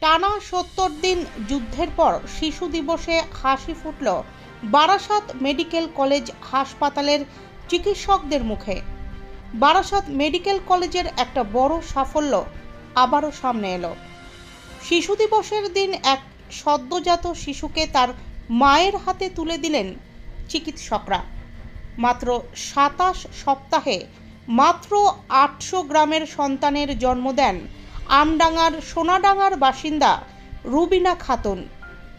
টানা সত্তর দিন যুদ্ধের পর শিশু দিবসে হাসি ফুটল বারাসাত মেডিকেল কলেজ হাসপাতালের চিকিৎসকদের মুখে। বারাসাত মেডিকেল কলেজের একটা বড় সাফল্য আবারও সামনে এলো। শিশু দিবসের দিন এক সদ্যজাত শিশুকে তার মায়ের হাতে তুলে দিলেন চিকিৎসকরা। মাত্র সাতাশ সপ্তাহে মাত্র আটশো গ্রামের সন্তানের জন্ম দেন আমডাঙ্গার, সোনাডাঙ্গার বাসিন্দা রুবিনা খাতুন।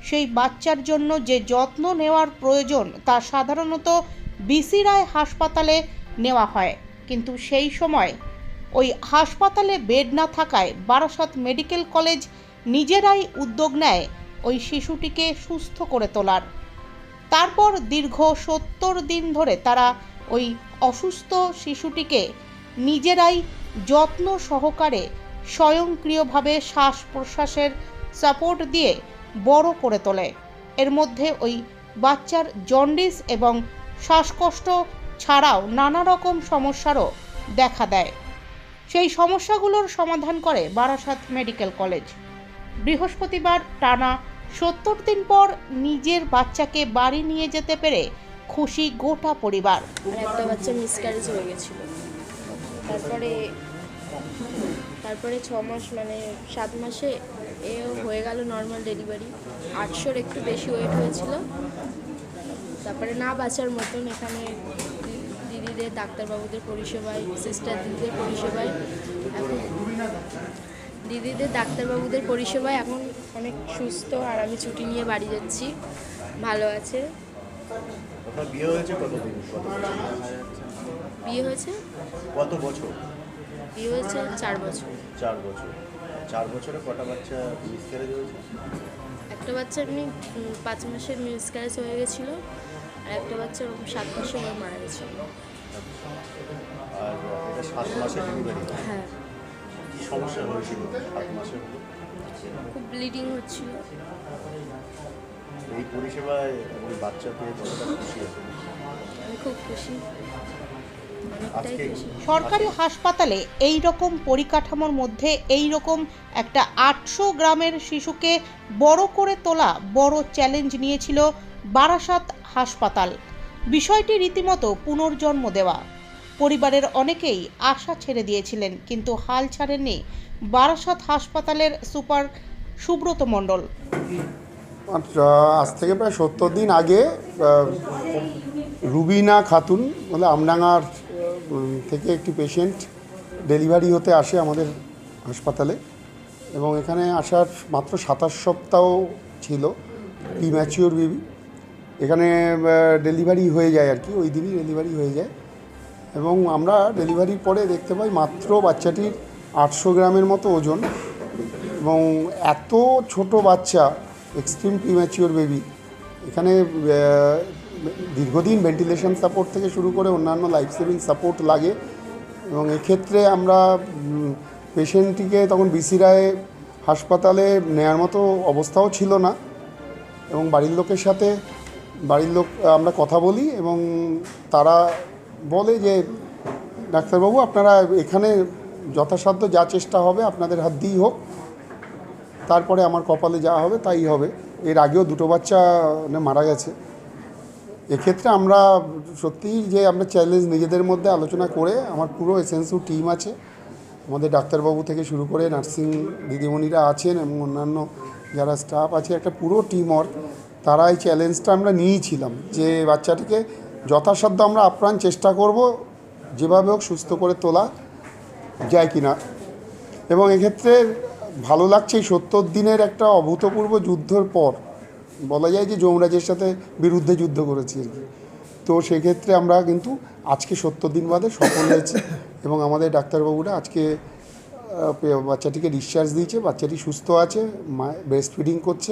সেই বাচ্চার জন্য যে যত্ন নেওয়ার প্রয়োজন তা সাধারণত বিসি রায় হাসপাতালে নেওয়া হয়। কিন্তু সেই সময় ওই হাসপাতালে বেড না থাকায় বারাসত মেডিকেল কলেজ নিজেরাই উদ্যোগ নেয় ওই শিশুটিকে সুস্থ করে তোলার। তারপর দীর্ঘ সত্তর দিন ধরে তারা ওই অসুস্থ শিশুটিকে নিজেরাই যত্ন সহকারে স্বয়ংক্রিয়ভাবে শ্বাস প্রশ্বাসের সাপোর্ট দিয়ে বড় করে তোলে। এর মধ্যে ওই বাচ্চার জন্ডিস এবং শ্বাসকষ্ট ছাড়াও নানা রকম সমস্যারও দেখা দেয়। সেই সমস্যাগুলোর সমাধান করে বারাসাত মেডিকেল কলেজ। বৃহস্পতিবার টানা সত্তর দিন পর নিজের বাচ্চাকে বাড়ি নিয়ে যেতে পেরে খুশি গোটা পরিবার। একটা বাচ্চা মিসক্যারেজ হয়ে গেছিল। তারপরে তারপরে ছ মাস মানে সাত মাসে এও হয়ে গেল নর্মাল ডেলিভারি আটশোর একটু বেশি ওয়েট হয়েছিল। তারপরে না বাঁচার মতন এখানে দিদিদের ডাক্তারবাবুদের পরিষেবায় সিস্টার দিদিদের পরিষেবায় এখন দিদিদের ডাক্তারবাবুদের পরিষেবায় এখন অনেক সুস্থ আর আমি ছুটি নিয়ে বাড়ি যাচ্ছি। ভালো আছে। বিয়ে হয়েছে? বিয়ে হয়েছে? কত বছর? বিয়ে হয়েছে চার বছর। চার বছর। চার বছরে কটা বাচ্চা মিসক্যারেজ হয়েছে? একটা বাচ্চা এমনি পাঁচ মাসের মিসক্যারেজ হয়ে গেছিল আর একটা বাচ্চা সাত মাসে ওর মারা গেছিল আর এটা সাত মাসে ডেলিভারি হ্যাঁ। কী সমস্যা হয়েছিল সাত মাসে খুব ব্লিডিং হচ্ছিল। এই পরিষেবায় ওই বাচ্চা পেয়ে কতটা খুশি আছে? আমি খুব খুশি। সরকারি হাসপাতালে এই রকম পরিকাঠামোর মধ্যে এই রকম একটা আটশো গ্রামের শিশুকে বড় করে তোলা বড় চ্যালেঞ্জ নিয়েছিল বারাসাত হাসপাতাল। বিষয়টি রীতিমতো পুনর্জন্ম দেওয়া। পরিবারের অনেকেই আশা ছেড়ে দিয়েছিলেন কিন্তু হাল ছাড়েননি বারাসাত হাসপাতালের সুপার সুব্রত মণ্ডল। আচ্ছা, আজ থেকে প্রায় সত্তর দিন আগে রুবিনা খাতুন মানে আমডাঙ্গার থেকে একটি পেশেন্ট ডেলিভারি হতে আসে আমাদের হাসপাতালে। এবং এখানে আসার মাত্র সাতাশ সপ্তাহ ছিল প্রিম্যাচিওর বেবি এখানে ডেলিভারি হয়ে যায় আর কি, ওই দিনই ডেলিভারি হয়ে যায়। এবং আমরা ডেলিভারির পরে দেখতে পাই মাত্র বাচ্চাটির আটশো গ্রামের মতো ওজন। এবং এত ছোট বাচ্চা এক্সট্রিম প্রিম্যাচিওর বেবি এখানে দীর্ঘদিন ভেন্টিলেশন সাপোর্ট থেকে শুরু করে অন্যান্য লাইফ সেভিং সাপোর্ট লাগে। এবং এক্ষেত্রে আমরা পেশেন্টটিকে তখন বিসি হাসপাতালে নেয়ার মতো অবস্থাও ছিল না। এবং বাড়ির লোকের সাথে, বাড়ির লোক, আমরা কথা বলি এবং তারা বলে যে, ডাক্তারবাবু, আপনারা এখানে যথাসাধ্য যা চেষ্টা হবে আপনাদের হাত দিয়েই হোক। তারপরে আমার কপালে যা হবে তাই হবে। এর আগেও দুটো বাচ্চা মানে মারা গেছে। এক্ষেত্রে আমরা সত্যিই যে আমরা চ্যালেঞ্জ নিজেদের মধ্যে আলোচনা করে আমার পুরো এসেন্সু টিম আছে। আমাদের ডাক্তারবাবু থেকে শুরু করে নার্সিং দিদিমণিরা আছেন এবং অন্যান্য যারা স্টাফ আছে, একটা পুরো টিম ওয়ার্ক তারা এই চ্যালেঞ্জটা আমরা নিয়েছিলাম যে বাচ্চাটিকে যথাসাধ্য আমরা আপ্রাণ চেষ্টা করব, যেভাবে হোক সুস্থ করে তোলা যায় কিনা। এবং এক্ষেত্রে ভালো লাগছে এই সত্তর দিনের একটা অভূতপূর্ব যুদ্ধের পর বলা যায় যে যমরাজের সাথে বিরুদ্ধে যুদ্ধ করেছি আর কি। তো সেক্ষেত্রে আমরা কিন্তু আজকে সত্তর দিন বাদে সফল হয়েছি এবং আমাদের ডাক্তারবাবুরা আজকে বাচ্চাটিকে ডিসচার্জ দিয়েছে, বাচ্চাটি সুস্থ আছে, মা ব্রেস্ট ফিডিং করছে।